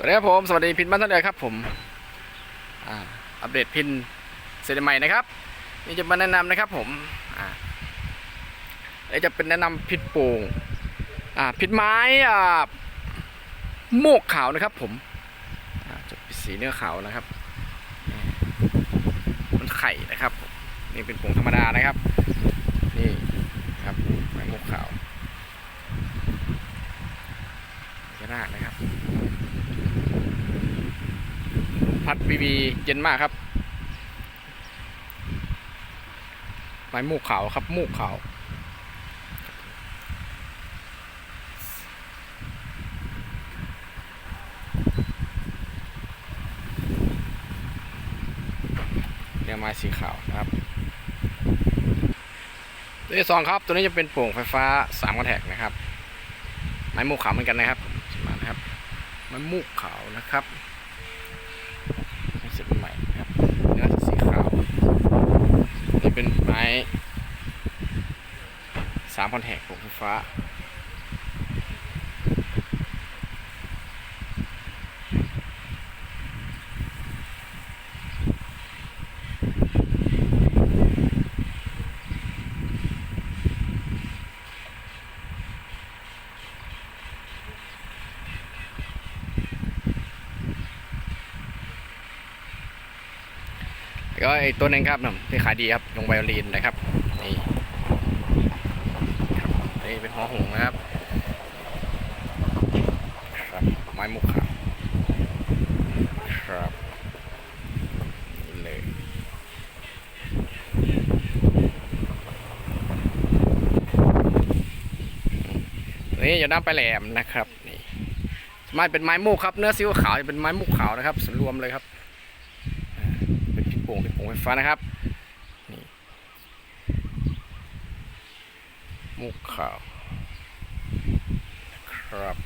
สวัสดีครับผม สวัสดีพินบ้านท่านเดียครับผมอัปเดตพินเสร็จใหม่นะครับ นี่จะมาแนะนำนะครับผมอ่านี่จะเป็นแนะนำพินโป่งพินไม้โมกขาวนะครับผมจะเป็นสีเนื้อขาวนะครับ มันไข่นะครับ นี่เป็นโป่งธรรมดานะครับ นี่ครับไม้โมกขาวจะน่านะครับ พัดบีบีเย็นมากครับไม้มูกขาวครับ มูกขาวเรียไม้สีขาวนะครับ ตัวที่สองครับ ตัวนี้จะเป็นโป่งไฟฟ้าสามกระแทกนะครับ ไม้มูกขาวเหมือนกันนะครับมานะครับ ไม้มูกขาวนะครับ ให้เสร็จใหม่นะครับเนื้อสีขาว นี่เป็นไม้ สามพันแหกของไฟฟ้า แล้วก็ไอีกตัวนึงครับที่ขายดีครับลงไวโอลินนะครับนี่ครับนี่เป็นหัวหงนะครับครับไม้มุกขาวครับนี่เลยตัวนี้อยู่ด้านปลายแหลมนะครับนี่ไม้เป็นไม้มุกครับเนื้อซิวขาวจะเป็นไม้มุกขาวนะครับส่วนรวมเลยครับ โป่งเป็นโป่งไฟฟ้านะครับนี่มุกขาวครับ